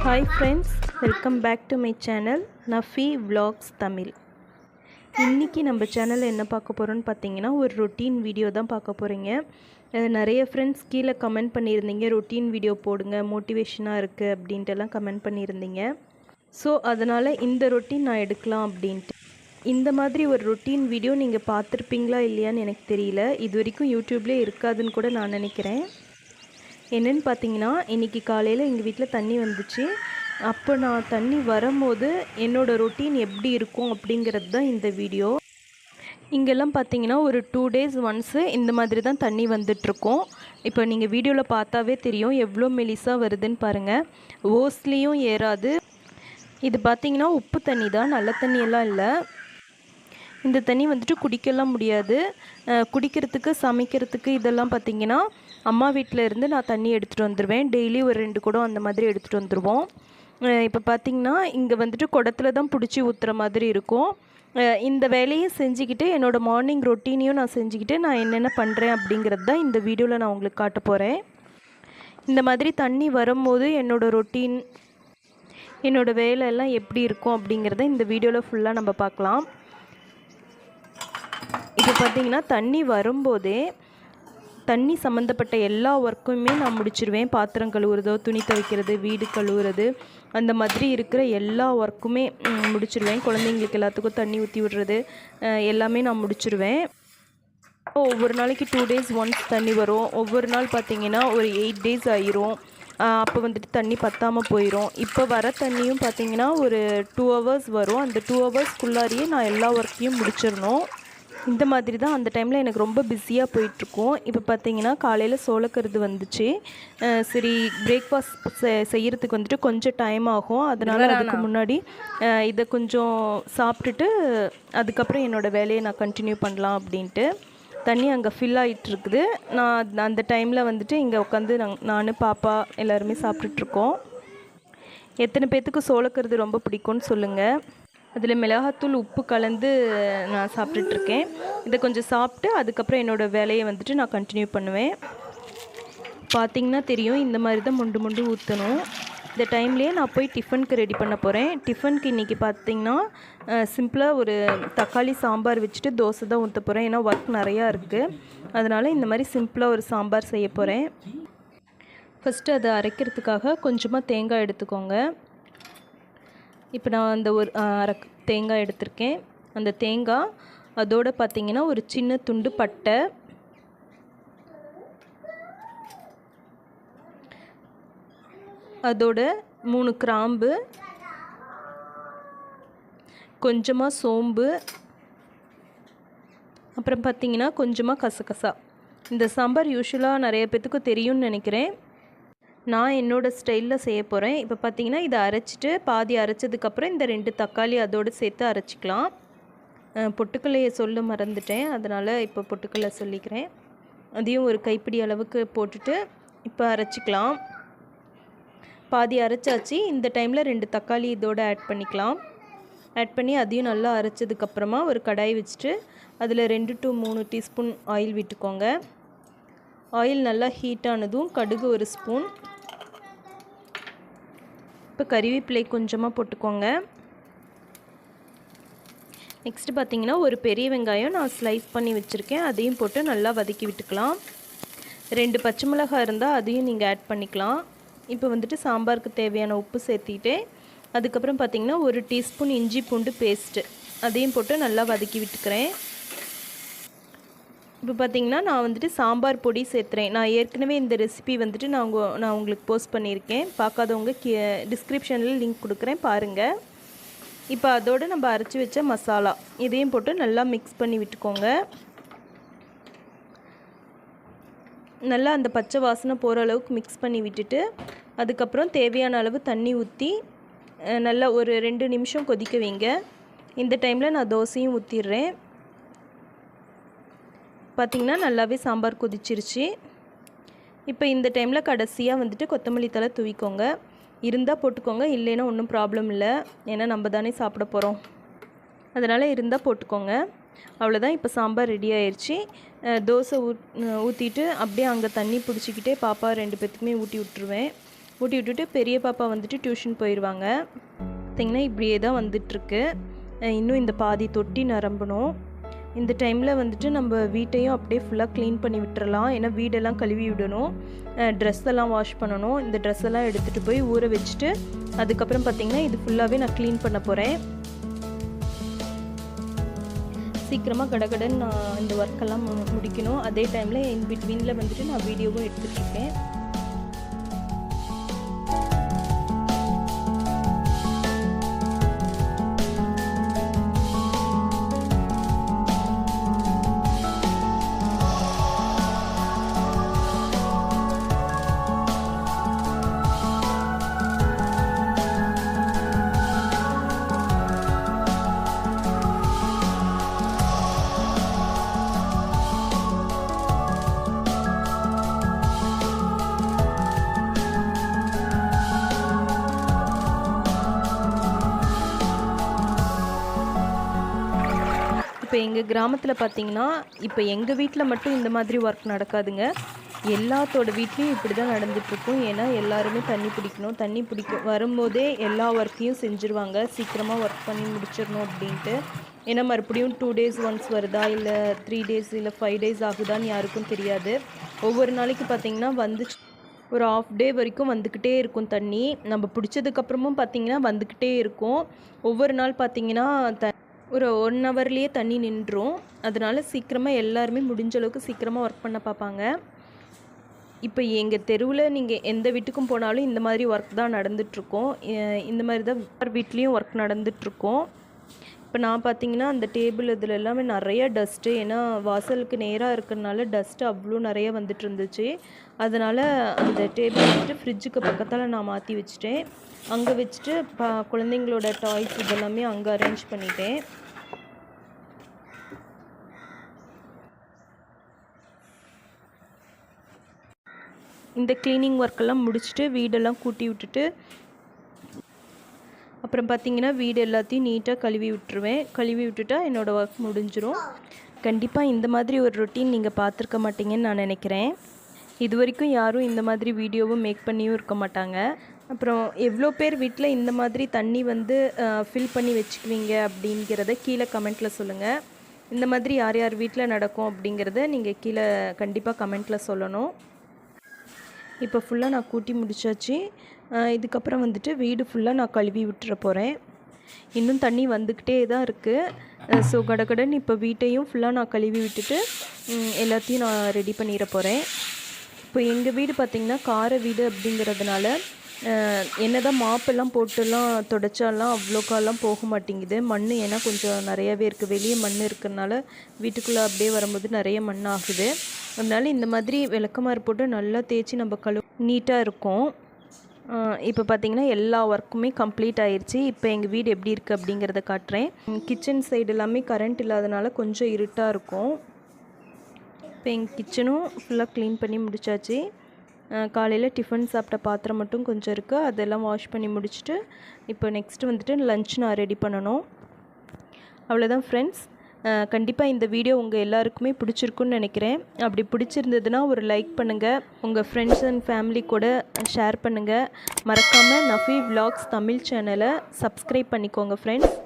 Hi friends welcome back to my channel Nafi vlogs Tamil இன்றைக்கி நம்ம சேனலில் என்ன பார்க்க போகிறோன்னு பார்த்தீங்கன்னா ஒரு ரொட்டீன் வீடியோ தான் பார்க்க போகிறீங்க நிறைய ஃப்ரெண்ட்ஸ் கீழே கமெண்ட் பண்ணியிருந்தீங்க. ரொட்டீன் வீடியோ போடுங்க மோட்டிவேஷனாக இருக்குது அப்படின்ட்டுலாம் கமெண்ட் பண்ணியிருந்தீங்க. ஸோ அதனால் இந்த ரொட்டீன் நான் எடுக்கலாம் அப்படின்ட்டு. இந்த மாதிரி ஒரு ரொட்டீன் வீடியோ நீங்கள் பார்த்துருப்பீங்களா இல்லையான்னு எனக்கு தெரியல. இது வரைக்கும் யூடியூப்லேயே இருக்காதுன்னு கூட நான் நினைக்கிறேன். என்னென்னு பார்த்தீங்கன்னா இன்றைக்கி காலையில் எங்கள் வீட்டில் தண்ணி வந்துச்சு. அப்போ நான் தண்ணி வரும்போது என்னோடய ரொட்டீன் எப்படி இருக்கும் அப்படிங்கிறது தான் இந்த வீடியோ இங்கெல்லாம் பார்த்தீங்கன்னா ஒரு டூ டேஸ் ஒன்ஸு இந்த மாதிரி தான் தண்ணி வந்துட்ருக்கோம் இப்போ நீங்கள் வீடியோவில் பார்த்தாவே தெரியும் எவ்வளோ மெலிசாக வருதுன்னு பாருங்கள் ஓஸ்லேயும் ஏறாது. இது பார்த்தீங்கன்னா உப்பு தண்ணி தான் நல்ல தண்ணியெல்லாம் இல்லை. இந்த தண்ணி வந்துட்டு குடிக்கலாம் முடியாது. குடிக்கிறதுக்கு சமைக்கிறதுக்கு இதெல்லாம் பார்த்தீங்கன்னா அம்மா வீட்டில் இருந்து நான் தண்ணி எடுத்துகிட்டு வந்துடுவேன் டெய்லி ஒரு ரெண்டு குடம் அந்த மாதிரி எடுத்துகிட்டு வந்துடுவோம் இப்போ பார்த்திங்கன்னா இங்கே வந்துட்டு குடத்துல தான் பிடிச்சி ஊற்றுற மாதிரி இருக்கும். இந்த வேலையும் செஞ்சுக்கிட்டு என்னோடய மார்னிங் ரொட்டீனையும் நான் செஞ்சுக்கிட்டு நான் என்னென்ன பண்ணுறேன் அப்படிங்கிறது தான் இந்த வீடியோவில் நான் உங்களுக்கு காட்ட போகிறேன் இந்த மாதிரி தண்ணி வரும்போது என்னோடய ரொட்டீன் என்னோடய வேலையெல்லாம் எப்படி இருக்கும் அப்படிங்கிறத இந்த வீடியோவில் ஃபுல்லாக நம்ம பார்க்கலாம். இப்போ பார்த்தீங்கன்னா தண்ணி வரும்போதே தண்ணி சம்மந்தப்பட்ட எல்லா ஒர்க்குமே நான் முடிச்சிருவேன். பாத்திரம் கழுவுறதோ துணி துவைக்கிறது வீடு கழுவுறது அந்த மாதிரி இருக்கிற எல்லா ஒர்க்குமே முடிச்சிருவேன். குழந்தைங்களுக்கு எல்லாத்துக்கும் தண்ணி ஊற்றி விடுறது எல்லாமே நான் முடிச்சிருவேன். ஒவ்வொரு நாளைக்கு டூ டேஸ் ஒன்ஸ் தண்ணி வரும். ஒவ்வொரு நாள் பார்த்தீங்கன்னா ஒரு எயிட் டேஸ் ஆயிரும். அப்போ வந்துட்டு தண்ணி பற்றாமல் போயிடும் இப்போ வர தண்ணியும் பார்த்தீங்கன்னா ஒரு டூ ஹவர்ஸ் வரும். அந்த டூ ஹவர்ஸ்க்குள்ளாரியே நான் எல்லா ஒர்க்கையும் முடிச்சிடணும் இந்த மாதிரி தான் அந்த டைமில் எனக்கு ரொம்ப பிஸியாக போயிட்டுருக்கும். இப்போ பார்த்தீங்கன்னா காலையில் சோளக்கருது வந்துச்சு. சரி பிரேக்ஃபாஸ்ட் செய்யறதுக்கு வந்துட்டு கொஞ்சம் டைம் ஆகும். அதனால் அதுக்கு முன்னாடி இதை கொஞ்சம் சாப்பிட்டுட்டு அதுக்கப்புறம் என்னோடய வேலையை நான் கண்டினியூ பண்ணலாம் அப்படின்ட்டு. தண்ணி அங்கே ஃபில் ஆகிட்டு இருக்குது நான் அந்த டைமில் வந்துட்டு இங்கே உட்காந்து நான் பாப்பா எல்லாருமே சாப்பிட்டுட்ருக்கோம் எத்தனை பேர்த்துக்கு சோளக்கருது ரொம்ப பிடிக்கும்னு சொல்லுங்கள் அதில் மிளகாத்தூள் உப்பு கலந்து நான் சாப்பிட்டுட்ருக்கேன். இதை கொஞ்சம் சாப்பிட்டு அதுக்கப்புறம் என்னோடய வேலையை வந்துட்டு நான் கண்டினியூ பண்ணுவேன். பார்த்தீங்கன்னா தெரியும் இந்த மாதிரி தான் முண்டு முண்டு ஊற்றணும் இந்த டைம்லேயே நான் போய் டிஃபனுக்கு ரெடி பண்ண போகிறேன் டிஃபனுக்கு இன்றைக்கி பார்த்தீங்கன்னா சிம்பிளாக ஒரு தக்காளி சாம்பார் வச்சுட்டு தோசை தான் ஊற்ற போகிறேன் ஏன்னா ஒர்க் நிறையா இருக்குது அதனால் இந்த மாதிரி சிம்பிளாக ஒரு சாம்பார் செய்ய போகிறேன் ஃபஸ்ட்டு அதை அரைக்கிறதுக்காக கொஞ்சமாக தேங்காய் எடுத்துக்கோங்க. இப்போ நான் அந்த ஒரு அரை தேங்காய் எடுத்திருக்கேன். அந்த தேங்காய் அதோட பார்த்தீங்கன்னா ஒரு சின்ன துண்டு பட்டை. அதோட மூணு கிராம்பு. கொஞ்சமாக சோம்பு. அப்புறம் பார்த்தீங்கன்னா கொஞ்சமாக கசகசா. இந்த சாம்பார் யூஸ்வலாக நிறைய பேத்துக்கு தெரியும்னு நினைக்கிறேன். நான் என்னோடய ஸ்டைலில் செய்ய போகிறேன் இப்போ பார்த்தீங்கன்னா இதை அரைச்சிட்டு பாதி அரைச்சதுக்கப்புறம் இந்த ரெண்டு தக்காளி அதோடு சேர்த்து அரைச்சிக்கலாம். பொட்டுக்கல்லையை சொல்ல மறந்துட்டேன். அதனால் இப்போ பொட்டுக்கல்லை சொல்லிக்கிறேன். அதையும் ஒரு கைப்பிடி அளவுக்கு போட்டுட்டு இப்போ அரைச்சிக்கலாம். பாதி அரைச்சாச்சு. இந்த டைமில் ரெண்டு தக்காளி இதோடு ஆட் பண்ணிக்கலாம். ஆட் பண்ணி அதையும் நல்லா அரைச்சதுக்கப்புறமா ஒரு கடாய் வச்சுட்டு அதில் ரெண்டு டு மூணு டீஸ்பூன் ஆயில் விட்டுக்கோங்க. ஆயில் நல்லா ஹீட் ஆனதும் கடுகு ஒரு ஸ்பூன் இப்போ கறிவேப்பிலை கொஞ்சமாக போட்டுக்கோங்க. நெக்ஸ்ட்டு பார்த்தீங்கன்னா ஒரு பெரிய வெங்காயம் நான் ஸ்லைஸ் பண்ணி வச்சுருக்கேன். அதையும் போட்டு நல்லா வதக்கி விட்டுக்கலாம். ரெண்டு பச்சை மிளகாய் இருந்தால் அதையும் நீங்கள் ஆட் பண்ணிக்கலாம். இப்போ வந்துட்டு சாம்பாருக்கு தேவையான உப்பு சேர்த்திட்டு அதுக்கப்புறம் பார்த்தீங்கன்னா ஒரு டீஸ்பூன் இஞ்சி பூண்டு பேஸ்ட்டு அதையும் போட்டு நல்லா வதக்கி விட்டுக்கிறேன். இப்போ பார்த்திங்கன்னா நான் வந்துட்டு சாம்பார் பொடி சேர்த்துறேன். நான் ஏற்கனவே இந்த ரெசிபி வந்துட்டு நான் உங்கள் நான் உங்களுக்கு போஸ்ட் பண்ணியிருக்கேன். பார்க்காதவங்க டிஸ்கிரிப்ஷனில் லிங்க் கொடுக்குறேன். பாருங்கள் இப்போ அதோடு நம்ம அரைச்சி வச்ச மசாலா. இதையும் போட்டு நல்லா மிக்ஸ் பண்ணி விட்டுக்கோங்க. நல்லா அந்த பச்சை வாசனை போகிற அளவுக்கு மிக்ஸ் பண்ணி விட்டுட்டு அதுக்கப்புறம் தேவையான அளவு தண்ணி ஊற்றி நல்லா ஒரு ரெண்டு நிமிஷம் கொதிக்க வைங்க. இந்த டைமில் நான் தோசையும் ஊற்றிடுறேன் பார்த்திங்கன்னா நல்லாவே சாம்பார் கொதிச்சிருச்சு. இப்போ இந்த டைமில் கடைசியாக வந்துட்டு கொத்தமல்லி தழை தூவிக்கோங்க. இருந்தால் போட்டுக்கோங்க இல்லைன்னா ஒன்றும் ப்ராப்ளம் இல்லை. ஏன்னா நம்ம தானே சாப்பிட போகிறோம் அதனால் இருந்தால் போட்டுக்கோங்க. அவ்வளோதான் இப்போ சாம்பார் ரெடி ஆயிடுச்சு தோசை ஊ ஊற்றிட்டு அப்படியே அங்கே தண்ணி பிடிச்சிக்கிட்டே பாப்பா ரெண்டு பேத்துக்குமே ஊட்டி விட்ருவேன் ஊட்டி விட்டுட்டு பெரிய பாப்பா வந்துட்டு டியூஷன் போயிடுவாங்க பார்த்திங்கன்னா இப்படியே தான் வந்துட்டுருக்கு இன்னும் இந்த பாதி தொட்டி நிரம்பணும். இந்த டைமில் வந்துட்டு நம்ம வீட்டையும் அப்படியே ஃபுல்லாக க்ளீன் பண்ணி விட்டுறலாம். ஏன்னா வீடெல்லாம் கழுவி விடணும். ட்ரெஸ் எல்லாம் வாஷ் பண்ணணும். இந்த ட்ரெஸ் எல்லாம் எடுத்துகிட்டு போய் ஊற வச்சுட்டு அதுக்கப்புறம் பார்த்திங்கன்னா இது ஃபுல்லாகவே நான் க்ளீன் பண்ண போகிறேன் சீக்கிரமாக கடகடன்னு நான் இந்த ஒர்க்கெல்லாம் முடிக்கணும். அதே டைமில் இன் பிட்வீனில் வந்துட்டு நான் வீடியோவும் எடுத்துகிட்டு இப்போ எங்கள் கிராமத்தில் பார்த்தீங்கன்னா இப்போ எங்கள் வீட்டில் மட்டும் இந்த மாதிரி ஒர்க் நடக்காதுங்க. எல்லாத்தோட வீட்லேயும் இப்படி தான் நடந்துகிட்ருக்கும் ஏன்னா எல்லாருமே தண்ணி பிடிக்கணும். தண்ணி பிடிக்க வரும்போதே எல்லா ஒர்க்கையும் செஞ்சுருவாங்க. சீக்கிரமாக ஒர்க் பண்ணி முடிச்சிடணும் அப்படின்ட்டு. ஏன்னா மறுபடியும் டூ டேஸ் ஒன்ஸ் வருதா? இல்லை த்ரீ டேஸ் இல்லை ஃபைவ் டேஸ் ஆகுதான்னு யாருக்கும் தெரியாது. ஒவ்வொரு நாளைக்கு பார்த்தீங்கன்னா வந்து ஒரு ஆஃப் டே வரைக்கும் வந்துக்கிட்டே இருக்கும் தண்ணி. நம்ம பிடிச்சதுக்கப்புறமும் பார்த்தீங்கன்னா வந்துக்கிட்டே இருக்கும். ஒவ்வொரு நாள் பார்த்தீங்கன்னா த ஒரு ஒன் ஹவர்லேயே தண்ணி நின்றோம் அதனால் சீக்கிரமாக எல்லாருமே முடிஞ்ச அளவுக்கு சீக்கிரமாக ஒர்க் பண்ண பார்ப்பாங்க. இப்போ எங்கள் தெருவில் நீங்கள் எந்த வீட்டுக்கும் போனாலும் இந்த மாதிரி ஒர்க் தான் நடந்துகிட்ருக்கோம் இந்த மாதிரி தான் வீட்லேயும் ஒர்க் நடந்துகிட்ருக்கோம் இப்போ நான் பார்த்தீங்கன்னா அந்த டேபிள் இதில் எல்லாமே நிறைய டஸ்ட்டு. ஏன்னா வாசலுக்கு நேராக இருக்கிறனால டஸ்ட்டு அவ்வளோ நிறைய வந்துட்டு இருந்துச்சு. அதனால் அந்த டேபிள் வந்துட்டு ஃப்ரிட்ஜுக்கு பக்கத்தால் நான் மாற்றி வச்சுட்டேன். அங்கே வச்சுட்டு ப குழந்தைங்களோட டாய்ஸ் இதெல்லாமே அங்கே அரேஞ்ச் பண்ணிட்டேன். இந்த க்ளீனிங் ஒர்க்கெல்லாம் முடிச்சுட்டு வீடெல்லாம் கூட்டி விட்டுட்டு அப்புறம் பார்த்தீங்கன்னா வீடு எல்லாத்தையும் நீட்டாக கழுவி விட்டுருவேன். கழுவி விட்டுட்டா என்னோடய ஒர்க் முடிஞ்சிடும் கண்டிப்பாக இந்த மாதிரி ஒரு ரொட்டீன் நீங்கள் பார்த்துருக்க மாட்டீங்கன்னு நான் நினைக்கிறேன். இது வரைக்கும் யாரும் இந்த மாதிரி வீடியோவும் மேக் பண்ணியும் இருக்க மாட்டாங்க. அப்புறம் எவ்வளோ பேர் வீட்டில் இந்த மாதிரி தண்ணி வந்து ஃபில் பண்ணி வச்சுக்குவீங்க அப்படிங்கிறத கீழே கமெண்ட்டில் சொல்லுங்கள் இந்த மாதிரி யார் யார் வீட்டில் நடக்கும் அப்படிங்கிறத நீங்கள் கீழே கண்டிப்பாக கமெண்ட்டில் சொல்லணும். இப்போ ஃபுல்லாக நான் கூட்டி முடிச்சாச்சு. இதுக்கப்புறம் வந்துட்டு வீடு ஃபுல்லாக நான் கழுவி விட்டுற போகிறேன் இன்னும் தண்ணி வந்துக்கிட்டே தான் இருக்குது ஸோ கடகடன் இப்போ வீட்டையும் ஃபுல்லாக நான் கழுவி விட்டுட்டு எல்லாத்தையும் நான் ரெடி பண்ணிட போகிறேன் இப்போ எங்கள் வீடு பார்த்திங்கன்னா கார வீடு அப்படிங்கிறதுனால என்ன தான் மாப்பெல்லாம் போட்டுலாம் தொடச்சாலாம் அவ்வளோக்காலாம் போக மாட்டேங்குது. மண் ஏன்னா கொஞ்சம் நிறையாவே இருக்குது வெளியே மண் இருக்கிறனால வீட்டுக்குள்ளே அப்படியே வரும்போது நிறைய மண் ஆகுது அதனால இந்த மாதிரி விளக்கமாறு போட்டு நல்லா தேய்ச்சி நம்ம கழு நீட்டாக இருக்கும். இப்போ பார்த்தீங்கன்னா எல்லா ஒர்க்குமே கம்ப்ளீட் ஆயிடுச்சு இப்போ எங்கள் வீடு எப்படி இருக்குது அப்படிங்கிறத காட்டுறேன். கிச்சன் சைடு எல்லாமே கரண்ட் இல்லாதனால கொஞ்சம் இருட்டாக இருக்கும். இப்போ எங்கள் கிச்சனும் ஃபுல்லாக க்ளீன் பண்ணி முடிச்சாச்சு. காலையில் டிஃபன் சாப்பிட்ட பாத்திரம் மட்டும் கொஞ்சம் இருக்குது அதெல்லாம் வாஷ் பண்ணி முடிச்சுட்டு இப்போ நெக்ஸ்ட்டு வந்துட்டு லஞ்ச் நான் ரெடி பண்ணணும். அவ்வளோதான் ஃப்ரெண்ட்ஸ் கண்டிப்பாக இந்த வீடியோ உங்கள் எல்லாருக்குமே பிடிச்சிருக்குன்னு நினைக்கிறேன். அப்படி பிடிச்சிருந்ததுன்னா ஒரு லைக் பண்ணுங்கள் உங்கள் ஃப்ரெண்ட்ஸ் அண்ட் ஃபேமிலி கூட ஷேர் பண்ணுங்கள் மறக்காமல் நஃபி விலாக்ஸ் தமிழ் சேனலை சப்ஸ்கிரைப் பண்ணிக்கோங்க ஃப்ரெண்ட்ஸ்